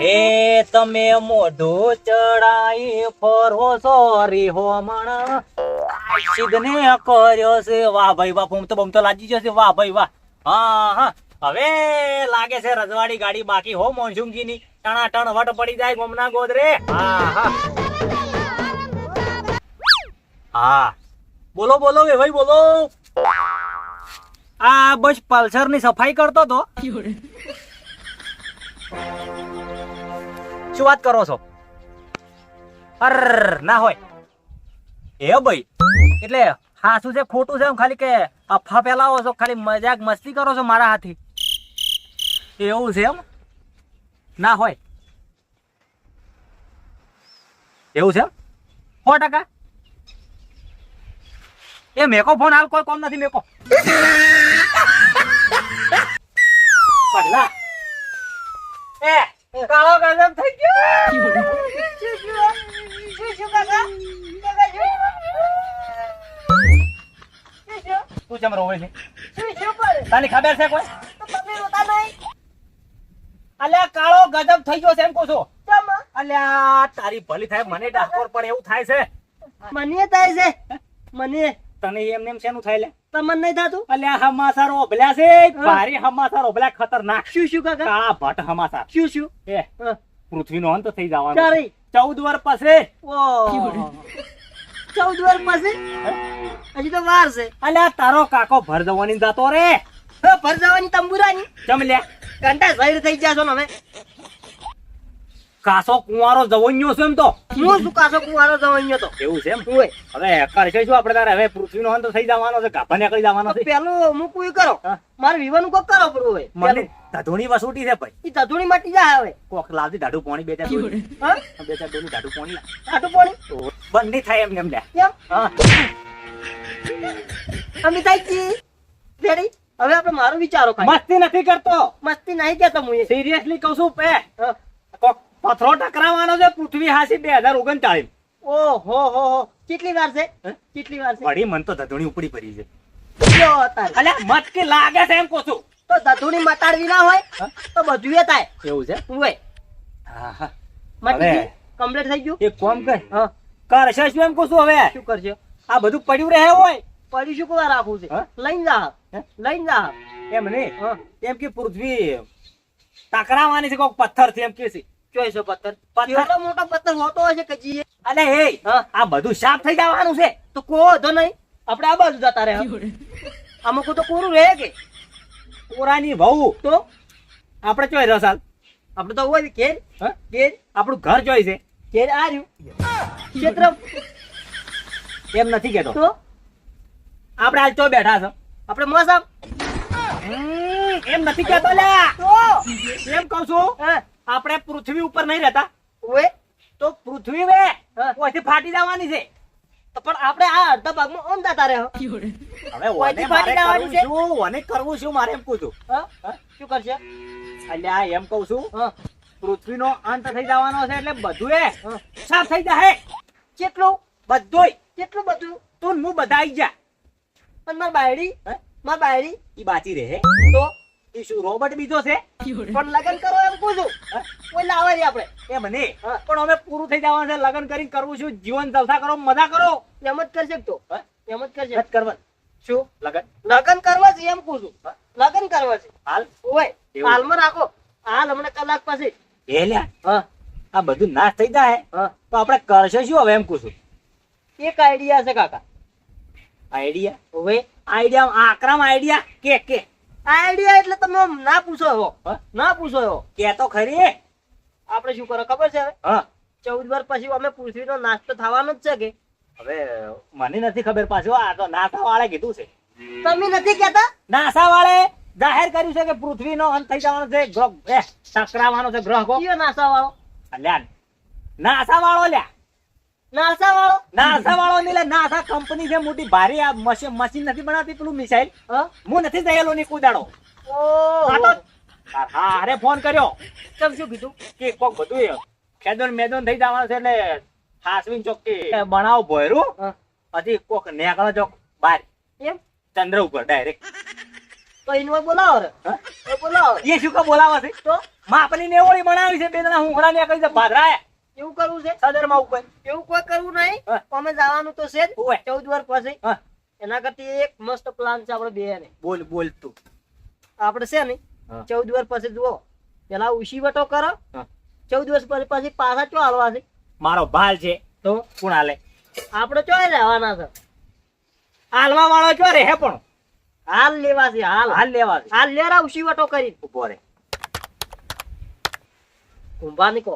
એ તમે મોઢું ચડાઈ ફરો સોરી હોમણ સિદ્ધને કર્યો છે. વાહ ભાઈ, વાહ, બમ તો બમ તો લાગી જશે. વાહ ભાઈ, વાહ. હા હા. હવે લાગે છે રજવાડી ગાડી બાકી હો મોનસુમજી ની ટણા, ટણ વટ પડી જાય ગોમના ગોદરે. હા હા. હા. બોલો બોલો વે ભાઈ, બોલો. આ બસ પલ્સરની સફાઈ કરતો તો. શું વાત કરો છો? અર ના હોય. એ ભાઈ એટલે હાસું છે ખોટું છે એમ ખાલી કે અફા ફેલાવો છો ખાલી મજાક મસ્તી કરો છો મારા હાથી. એવું છે એમ? ના હોય. એવું છે? સો ટકા. એ મેકો ફોન હાલ કોઈ કોમ નથી મેકો. પગલા. એ કાળો ગજબ થઈ ગયો. તું ચમ રોવે છે? તને ખબર છે કોઈ? અલ્યા કાળો ગજબ થઈ ગયો છે એમ કહું છું. અલ્યા તારી ભલી થાય મને ડાકોર પણ એવું થાય છે. મને થાય છે. મને તને એમ નેમ શેનું થાય લે? તમને નહીં થતું? અલ્યા હમાસાર ઓભલ્યા છે ભારી હમાસાર ઓભલ્યા ખતરનાક. શું શું કાકા? કાળા ભટ હમાસાર. શું શું? એ પૃથ્વીનો અંત થઈ જવાનો ચારે ચૌદ વર્ષ પછી. ઓહ. ચૌદ વર પછી? હજી તો વાર છે. અલ્યા તારો કાકો ભર જવાની જતો રે. ભર જવાની તંબુરાની. ચમ લે. કંટા થઈ ગયા છો ને હવે કાસો કુંવારો જવન્યો છે એમ તો. હું શું કાસો કુંવારો જવાઈ તો? એવું છે એમ? હવે કરશે શું આપણે તારે. હવે પૃથ્વીનો અંત થઈ જવાનો છે ગાભા નીકળી જવાનો છે. પેલું હું કોઈ કરો. મારે વિવાનું કોક કરો પડવું હવે મને ધધોણી વસૂટી છે ભાઈ. એ ધધુણી માટી જાય હવે. કોક લાવતી ઢાઢું પાણી બે ચાર બે ચાર ડોલી ઢાઢું પાણી. લાવ. પાણી? બંધ નહીં થાય એમ ને એમ લે અમિતાજી રેડી? હવે આપણે મારો વિચારો મસ્તી નથી કરતો. મસ્તી નહીં કેતો હું. સિરિયસલી કહું છું પે. પથરો ટકરાવવાનો છે પૃથ્વી હાસી બે હજાર ઓગણચાળીસ ઓહો હો હો. કેટલી વાર છે? કેટલી વાર છે? વળી મન તો ધધુણી ઉપડી પડી છે. અલ્યા મટકી લાગે છે એમ કહું છું. તો ધધુણી મટાડવી ના હોય તો બધું એ થાય. એવું છે? હોય હા કમ્પ્લીટ થઈ ગયું? એક કોમ કર. કરશે શું એમ કહું છું હવે? શું કરશે? આ બધું પડ્યું રહે હોય? પડી શું કોવા રાખવું છે? લઈને જા? લઈને જા. એમ નહીં? એમ કે પૃથ્વી ટકરાવાની છે કોક પથ્થરથી એમ કે છે. ચોઈસો પત્થર પત્થર. મોટો પત્થર હોતો હશે કજી અલે એ આ બધું સાફ થઈ જવાનું છે. તો કો વાંધો નહીં. આપણે આ બાજુ જતા રહે અમુક તો કોરું રહે કે? કોરાની વહુ. તો? આપણે ચોય રસાલ આપણે તો હોય ઘેર. હા? આપણું ઘર જોઈ છે. ઘેર આ રહ્યું. ક્ષેત્ર. એમ નથી કેતો તો? આપણે હાલ ચો બેઠા છો. આપણે મોસમ. હમ, એમ નથી કેતો લ્યા. એમ કહું છું. હા. આપણે પૃથ્વી ઉપર નહીં રહેતા. હોય તો પૃથ્વી વે ઓથી ફાટી જવાની છે. તો પણ આપણે આ અડધા ભાગમાં ઓમ જતા રહે. હવે ઓને મારે ફાટી કરવું જવાની છે? શું ઓને કરવું શું મારે એમ પૂછું છું હા? હા? શું કરશે? અલ્યા એમ કહું છું પૃથ્વીનો અંત થઈ જવાનો છે એટલે બધું એ હા. સાફ થઈ જાય. કેટલું? બધું કેટલું બધું? તું ને હું બધા આવી જા. પણ મારી બાયડી હે? મારી બાયડી. એ બાચી રહે. તો? ઈ શું રોબોટ બીજો છે? પણ લગન કરો એમ પૂછું કોઈ લાવે છે આપણે. એ મને? પણ અમે પૂરું થઈ જવાનું છે લગન કરીને કરવું છું જીવન જલસા કરો મજા કરો. એમ જ કરશે તો. એમ જ કરશે કરવા શું? લગન? લગન કરવા છે એમ પૂછું લગન કરવા છે. હાલ? ઓય? હાલમાં રાખો. હાલ હમણાં કલાક પછી. એ લ્યા હા. આ બધું નાશ થઈ જાય. તો આપણે કરશે શું હવે એમ પૂછું એક આઈડિયા છે કાકા. આઈડિયા હવે? આઈડિયા આક્રમ આઈડિયા કે કે? આઈડિયા એટલે તમે ના પૂછો એવો. ના પૂછો એવો. કે તો ખરી. આપણે શું કરો ખબર છે હવે? ચૌદ વર્ષ પછી અમે પૃથ્વીનો નાશ તો થવાનો જ છે કે? હવે મને નથી ખબર પાછું આ તો નાસા વાળે કીધું છે. તમે નથી કહેતા? નાસા વાળે જાહેર કર્યું છે કે પૃથ્વીનો અંત થઈ જવાનો છે ગ્રહ ટકરાવાનો છે ગ્રહ નાસા વાળો નાસા વાળો લ્યા. નાસા વાળો નાસા વાળો નહીં નાસા કંપની છે મોટી ભારી આ મશીન મશીન નથી બનાવતી પેલું મિસાઈલ હા? નથી જયેલો ની કુદાડો હા અરે ફોન કર્યો. કેમ શું કીધું? કે કોક બધું ખેદોન મેદોન થઈ જવાનું છે એટલે હાસવીન ચોકી બનાવો ભોયરું હજી કોક નેકળો ચોક બાર એમ? ચંદ્ર ઉપર ડાયરેક્ટ તો પૈનવા બોલાવો રે. બોલાવો એ શું કા બોલાવો છે? તો? માપની નેવળી બનાવી છે બે જણા હુંગડા ને કરી છે ભાદરાયા એવું કરવું છે? સદરમાં ઉપર એવું કોઈ કરવું નહીં. અમે જવાનું તો છે ચૌદ વર્ષ પછી. એના કરતી એક મસ્ત પ્લાન છે આપણે બે ને બોલ બોલ તું. આપણે છે ને ચૌદ વર્ષ પછી જુઓ. પેલા ઉશી વટો કરો. ચૌદ વર્ષ પછી પછી પાછા ચો હાલવા છે? મારો ભાલ છે. તો? કોણ હાલે? આપણે ચો રહેવાના છે. હાલવા વાળો ચો રે હે પણ. હાલ લેવા છે હાલ. હાલ લેવા છે. હાલ લેરા ઉશીવટો કરી ઊભો રે ઊંભા નીકો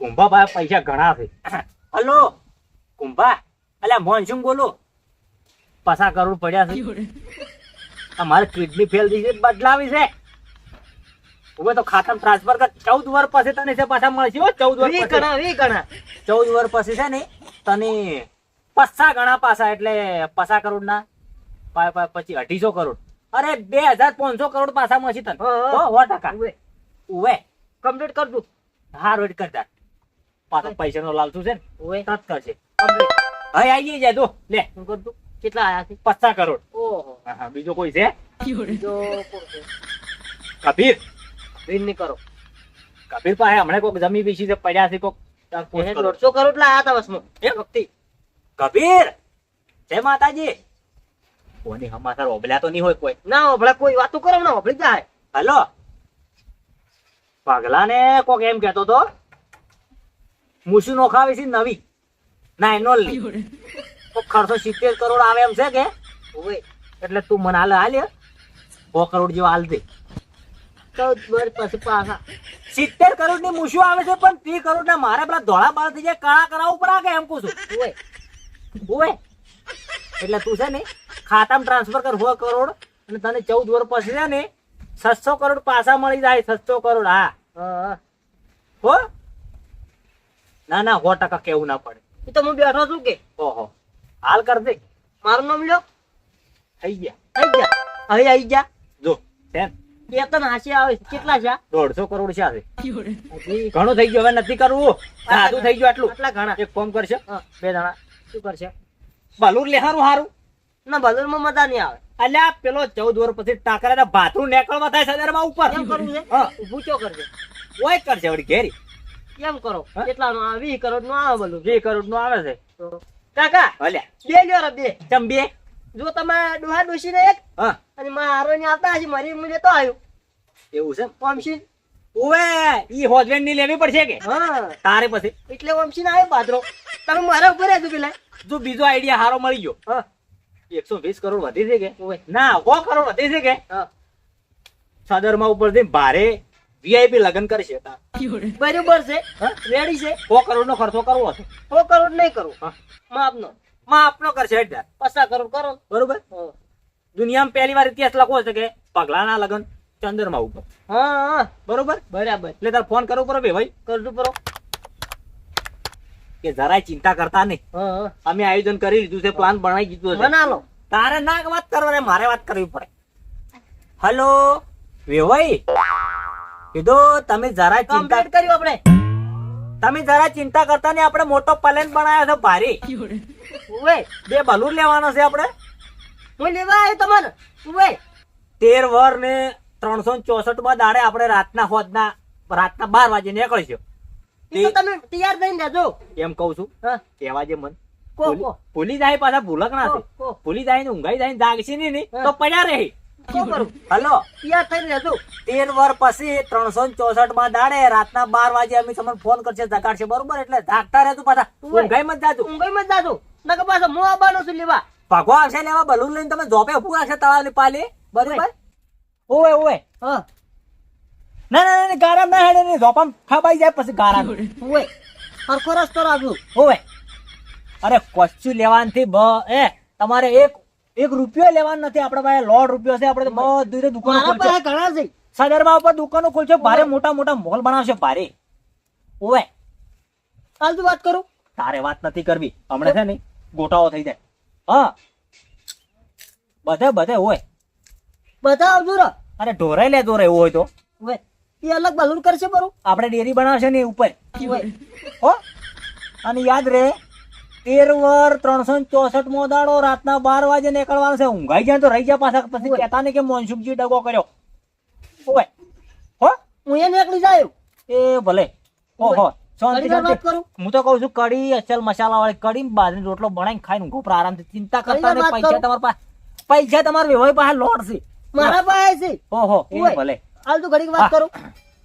કુંભા ભાઈ પૈસા ઘણા છે. હલો કુંભા અલ્યા શું બોલો? પસા કરોડ પડ્યા છે. અમારે કિડની ફેલ થઈ છે બદલાવી છે. હવે તો ખાતા ટ્રાન્સફર કર. ચૌદ વર્ષ પછી તને છે પાછા મળશે હો ચૌદ વર્ષ ગણા વી ગણા. ચૌદ વર્ષ પછી છે ને તને પસ્સા ગણા પાછા એટલે પસા કરોડ ના પાય પાય પછી અઢીસો કરોડ. અરે બે હજાર પાંચસો કરોડ પાછા મળશે તને. સો ટકા ઉવે. કમ્પ્લીટ કરજો હા રોડ કરતા પાછા પૈસા નો લાલતું છે ને ઉવે કરશે હવે આવી જાય તું લે કેટલા આયા છે? પચાસ કરોડ. ઓહો. હા, હા, બીજો કોઈ છે? બીજો કબીર. ની કરો. કબીર પાસે હમણાં કોઈક જમી બીસી છે પડ્યા છે કરોડ. વખતે કબીર! જય માતાજી. કોની હમાસર ઓબલ્યા તો નહીં હોય કોઈ. ના હમણાં કોઈ વાતો કરો ના જાય. હલો. પગલા ને કોક એમ કેતો તો મૂસુ નોખાવી છે નવી. ના એનો ખર્ચો સિત્તેર કરોડ આવે એમ છે કે? ઓવે એટલે તું મને હાલ હાલ સો કરોડ જેવા હાલ દે. ચૌદ વર્ષ પછી પાછા. સિત્તેર કરોડની મુસુ આવે છે પણ ત્રીસ કરોડ ના મારે પેલા ધોળા બાળ થઈ જાય કાળા કરાવવું પડે કે એમ કહું છું. ઓય એટલે તું છે ને ખાતામાં ટ્રાન્સફર કર સો કરોડ અને તને ચૌદ વર્ષ પછી છે ને છસો કરોડ પાછા મળી જાય છસો કરોડ હા. હો? ના ના સો ટકા કેવું ના પડે. એ તો હું બેઠો છું કે. ઓહો. હાલ કર દે. મારું નામ લ્યો. થઈ ગયા. થઈ ગયા. હવે આવી ગયા. જો તેમ બે ત્રણ હાસી આવે કેટલા છે? દોઢસો કરોડ છે આજે. ઘણું થઈ ગયું હવે નથી કરવું. સાદું થઈ ગયું આટલું. આટલા ઘણા. એક ફોન કરશે. બે જણા. શું કરશે? બલુર લેહારું હારું. ના બલૂરમાં મજા નહીં આવે. અલ્યા પેલો ચૌદ વર્ષ પછી ટાકરા ભાથરું નેકળવા થાય ઉપર. કરવું છે? ઊભું ચો કરશે ઓય કરશે વળી ઘેરી. એમ કરો? કેટલા નો વીસ કરોડ નો આવે બોલું. વીસ કરોડ નો આવે છે. કાકા અલ્યા. બે લ્યો રે બે ચમ બે? જો તમે ડોહા ડોસી ને એક અને મારો ને આવતા હશે મારી હું તો આવ્યું. એવું છે? ઓમશી ઓવે ઈ હોજવેનની લેવી પડશે કે? હા. તારે પછી. એટલે ઓમશી ને આવ્યો બાદરો તમે મારા ઉપર હતું પેલા. જો બીજો આઈડિયા હારો મળી ગયો. હા. એકસો વીસ કરોડ વધી છે કે? ના સો કરોડ વધી છે કે? હા. સદરમાં ઉપરથી ભારે વીઆઈપી લગ્ન કરશે. બરોબર છે? રેડી છે? સો કરોડ નો ખર્ચો કરવો હશે. સો કરોડ નહીં કરવો. માપનો. માં આપનો કરશે પચાસ કરોડ કરો. બરોબર? દુનિયામાં પહેલી વાર ઇતિહાસ લખવો છે કે પગલાના લગ્ન ચંદ્રમા ઉપર હા બરોબર? બરાબર. એટલે તારે ફોન કરવો પડો ભાઈ. કરજો પરો. કે જરાય ચિંતા કરતા નહીં. અમે આયોજન કરી લીધું છે પ્લાન બનાવી દીધું છે બના લો તારે ના વાત કરવા મારે વાત કરવી પડે. હલો વેવાઈ? કીધું તમે જરા ચિંતા કર્યું આપણે. તમે જરા ચિંતા કરતા ને આપણે મોટો પ્લેન બનાવ્યો છે ભારી. બે બલૂન લેવાનો છે આપણે. હું લેવા આવ્યો તમારે ઓવે તેર વર ને ત્રણસો ચોસઠમાં દાડે આપણે રાતના હોદના રાતના બાર વાગે નીકળીશું તો તમે તૈયાર થઈને રહેજો. એમ કહું છું. કહેવા જે મન. કો જાય પાછા ભૂલક ના છે જાય ને ઊંઘાઈ જાય ને જાગશે નહીં તો પડ્યા રહે. કો કરું? હલો. તૈયાર થઈને રહેજો તેર વર પછી ત્રણસો ચોસઠમાં દાડે રાતના બાર વાગે અમે તમને ફોન કરશે જગાડશે બરોબર? એટલે જાગતા રહેતું પાછા. ઊંઘાઈ મત જાજો. ઊંઘાઈ માં જાજો. નકર પાછો હું આવવાનો છું લેવા? ભગવા આવશે લેવા બલૂન લઈને તમે જોપે ઉભું રાખશે તળાવની પાલી? બરોબર? ઓવે ઓવે હા. ના ના ના ગારામ ના હેડે નહીં જોપામ ખબાઈ જાય પછી ગારામ ઓવે હરખો રસ્તો રાખજો. ઓવે અરે કશું લેવાનથી બ એ તમારે એક એક રૂપિયો લેવાનો નથી. આપડે પાસે લોડ રૂપિયો છે. આપડે તો બધું દુકાનો ઘણા છે. સદરમાં ઉપર દુકાનો ખોલશે. ભારે મોટા મોટા મોલ બનાવશે ભારે. ઓવે. હાલતું વાત કરું? તારે વાત નથી કરવી. હમણાં છે ને ગોટાઓ થઈ જાય. હા. બધે બધે હોય બધા આવજો રો. અરે ઢોરાઈ લેતો રહેવું હોય તો. ઓવે. એ અલગ બલૂન કરશે બરું આપણે ડેરી બનાવશે ને ઉપર. હો. અને યાદ રહે તેર વર ત્રણસો ચોસઠ મો દાડો રાતના બાર વાગે નીકળવાનું છે. ઊંઘાઈ જાય તો રહી જાય પાછા. પછી કહેતા નહીં કે મોનસુખજી ડગો કર્યો. ઓય. હો? હું એ નીકળી જાય એ ભલે. ઓહો શાંતિ ઘણી વાર વાત શાંતિ. કરું? હું તો કહું છું કઢી અસલ મસાલા વાળી કઢી બાજરી રોટલો બનાવીને ખાઈને ઊંઘો. પર આરામથી ચિંતા કરતા પૈસા તમારા પાસે પૈસા તમારા વેવાઈ પાસે લોટ છે મારા પાસે છે. ઓહો એ ભલે. હાલ તું ઘડીક વાત કરું.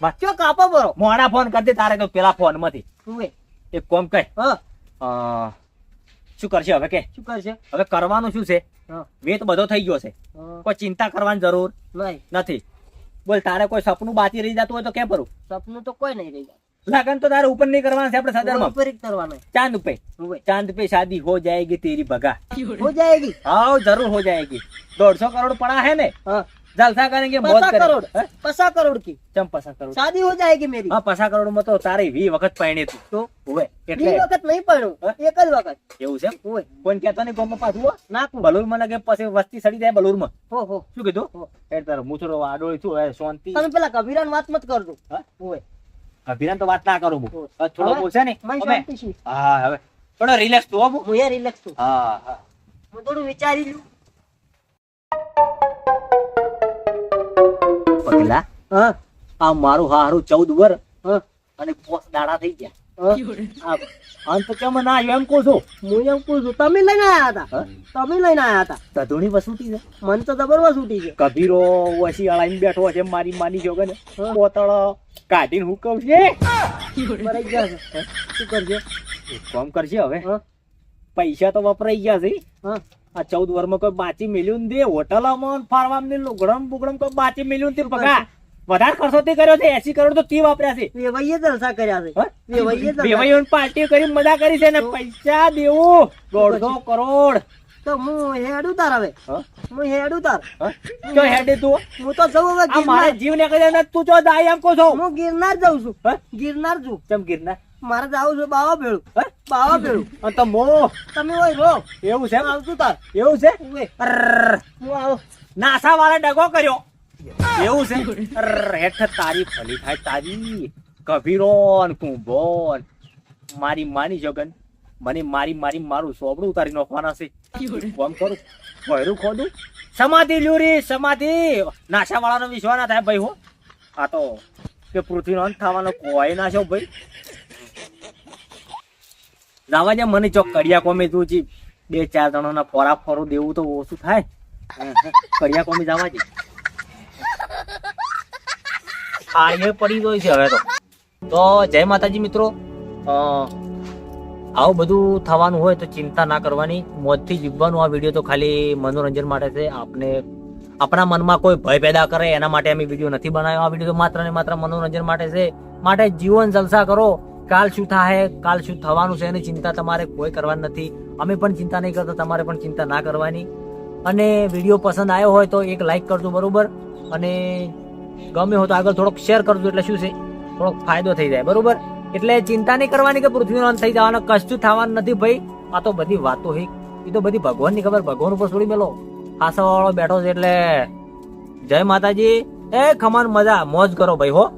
વાત. ચો કાપો બરો. મોડા ફોન દે તારે તો પેલા ફોનમાંથી એ કોમ કઈ હા. શું કરશે હવે કે? શું કરશે? હવે કરવાનું શું છે? વેત બધો થઈ ગયો છે. કોઈ ચિંતા કરવાની જરૂર નથી. બોલ તારે કોઈ સપનું બાકી રહી જતું હોય તો કેમ કરું? સપનું તો કોઈ નહીં રહી જતું. લગન તો તારે ઉપર નહીં કરવાના છે આપણે સદરમાં ઉપર કરવાનો. ચાંદ પે ચાંદ પે શાદી હો જાયગી તેરી ભગા. હો જાયેગી. હા જરૂર હો જાયગી. દોઢસો કરોડ પડા હે ને? जलसा करेंगे मौज पचास करेंगे करोड़ हैं? पचास करोड़ की चम पचास करोड़ शादी हो जाएगी मेरी હા પચાસ કરોડ માં તો તારે વી વખત પહેણી તું તો હોય બે એટલે વખત નહીં પડ્યું હા? એક જ વખત એવું છે હોય કોઈ કહેતો નહીં ગામમાં પાછું હો. નાખું બલૂર માં લાગે પછી વસ્તી સડી જાય બલૂર માં હો હો શું કીધું હો. એટલે તારો મૂછડો આડોળી છું હવે શાંતિ તમે પેલા કબીરાને વાત મત કરજો હા? હોય અભિરાન તો વાત ના કરું હું હો. હવે થોડો હવે? બોલશે ને મને અમે શાંતિ છે હા હવે થોડો રિલેક્સ તો હો હું. હું યાર રિલેક્સ છું હા હા હું થોડું વિચારી લઉં હા? આ મારું હારું ચૌદ વર હા? અને પોસ દાડા થઈ ગયા. અંત કેમ ના આવ્યો એમ કહું છું. હું એમ કહું છું તમે લઈને આયા હતા? તમે લઈને આયા હતા? તધુણી વસુટી છે. મને તો જબરવા છૂટી છે. કભીરો વસી અળાઈને બેઠો છે મારી માની જોગે ને? પોતળ કાઢીને હું કહું છે મરાઈ ગયા છે. શું કરજે? કોમ કરજે હવે. પૈસા તો વપરાઈ ગયા છે. હા? આ ચૌદ વર્ષમાં કોઈ બાચી મેલ્યું ને દે હોટલમાં ફાર્મમાં ને લુગડમ બુગડમ કોઈ બાચી મેલ્યું ને તે પગા. વધારે ખર્ચો તે કર્યો છે એસી કરોડ તો તે વાપર્યા છે. વેવાઈએ જલસા કર્યા છે. વેવાઈએ પાર્ટી કરી મજા કરી છે ને પૈસા દેવું. દોઢસો કરોડ. તો હું હેડ ઉતાર હવે. હું? હેડ ઉતાર. તો હેડે તું? હું તો જઉં હવે મારા જીવ ને કહે તું ચો જાય એમ કહો છો. હું ગિરનાર જઉં છું. ગિરનાર છું. કેમ ગિરનાર? મારે જાવું છું બાવા ભેળું. બાવા ભેળું. તો મો. તમે હોય રો એવું છે? આવતું તાર. એવું છે? હું આવો. નાસા વાળા ડગો કર્યો. એવું છે? રેઠ તારી ભલી થાય તારી કભીરોન કુંભોન. મારી માની જગન મને મારી મારી મારું સોબડું ઉતારી નાખવાના છે. કોમ કરું? ભયરું ખોદું? સમાધિ લ્યુરી સમાધિ. નાશા વાળાનો વિશ્વાસ ના થાય ભાઈ હો. આ તો કે પૃથ્વીનો અંત થવાનો કોઈ ના છો ભાઈ. જાવા જે મને ચોક કડિયા કોમે તું જી બે ચાર જણાના ફોરા ફોરું દેવું તો ઓછું થાય. કડિયા કોમે જવા જે હા પડી ગઈ છે હવે તો. તો જય માતાજી મિત્રો. આવું બધું થવાનું હોય તો ચિંતા ના કરવાની. મોજથી જીવવાનું આ વીડિયો તો ખાલી મનોરંજન માટે છે. આપને, આપણા મનમાં કોઈ ભય પેદા કરે એના માટે અમે વીડિયો નથી બનાવ્યો. આ વીડિયો તો માત્ર ને માત્ર મનોરંજન માટે છે. માટે જીવન જલસા કરો. કાલ શું થાય કાલ શું થવાનું છે એની ચિંતા તમારે કોઈ કરવાની નથી. અમે પણ ચિંતા નહીં કરતા, તમારે પણ ચિંતા ના કરવાની. અને વીડિયો પસંદ આવ્યો હોય તો એક લાઈક કરજો બરોબર. અને ગમે હોય તો આગળ થોડોક શેર કરજો, એટલે શું છે? થોડોક ફાયદો થઈ જાય, બરોબર? એટલે ચિંતા નહીં કરવાની કે પૃથ્વીનો અંત થઈ જવાનો કશું થવાનું નથી ભાઈ. આ તો બધી વાતો હે. એ તો બધી ભગવાનની ખબર, ભગવાન ઉપર છોડી મેલો. હાસા વાળો બેઠો છે એટલે જય માતાજી. એ ખમાન મજા, મોજ કરો ભાઈ હો.